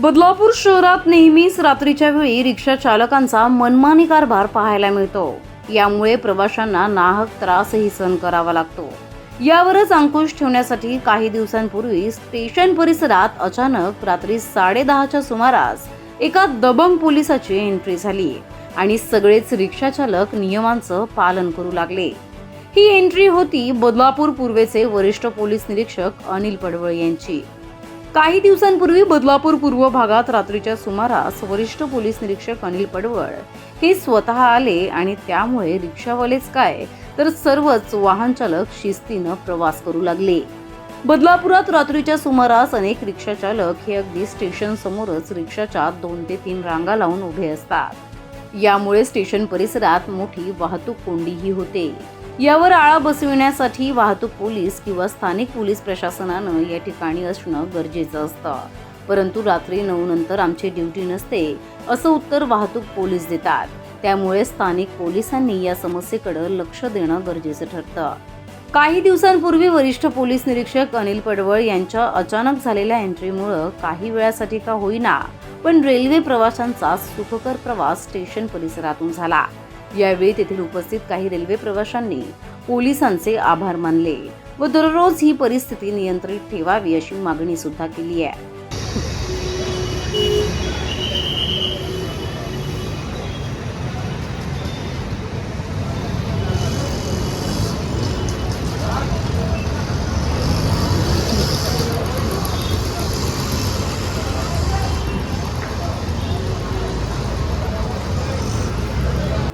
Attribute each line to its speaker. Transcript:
Speaker 1: बदलापूर शहरात नेहमीच रात्रीच्या वेळी रिक्षा चालकांचा मनमानी कारभार पाहायला मिळतो. यामुळे प्रवाशांना नाहक त्रासही सहन करावा लागतो. यावरच अंकुश ठेवण्यासाठी काही दिवसांपूर्वी स्टेशन परिसरात अचानक रात्री साडेदहाच्या सुमारास एका दबंग पोलिसाची एंट्री झाली आणि सगळेच रिक्षा चालक नियमांचं पालन करू लागले. ही एंट्री होती बदलापूर पूर्वेचे वरिष्ठ पोलीस निरीक्षक अनिल पडवळ यांची. काही दिवसांपूर्वी बदलापूर पूर्व भागात रात्रीच्या सुमारास वरिष्ठ पोलीस निरीक्षक अनिल पडवळ हे स्वतः आले आणि त्यामुळे रिक्षावालेच काय तर सर्वच वाहन चालक शिस्तीनं प्रवास करू लागले. बदलापुरात रात्रीच्या सुमारास अनेक रिक्षा चालक हे अगदी स्टेशन समोरच रिक्षाच्या दोन ते तीन रांगा लावून उभे असतात. यामुळे स्टेशन परिसरात मोठी वाहतूक कोंडीही होते. यावर आळा बसविण्यासाठी वाहतूक पोलीस किंवा स्थानिक पोलीस प्रशासनानं या ठिकाणी असणं गरजेचं असतं. परंतु रात्री नऊ नंतर आमची ड्युटी नसते असं उत्तर वाहतूक पोलीस देतात. त्यामुळे स्थानिक पोलिसांनी या समस्येकडे लक्ष देणं गरजेचं ठरतं. काही दिवसांपूर्वी वरिष्ठ पोलीस निरीक्षक अनिल पडवळ यांच्या अचानक झालेल्या एंट्रीमुळं काही वेळासाठी का होईना पण रेल्वे प्रवाशांचा सुखकर प्रवास स्टेशन परिसरातून झाला. यावेळी तेथील उपस्थित काही रेल्वे प्रवाशांनी पोलिसांचे आभार मानले व दररोज ही परिस्थिती नियंत्रित ठेवावी अशी मागणी सुद्धा केली आहे.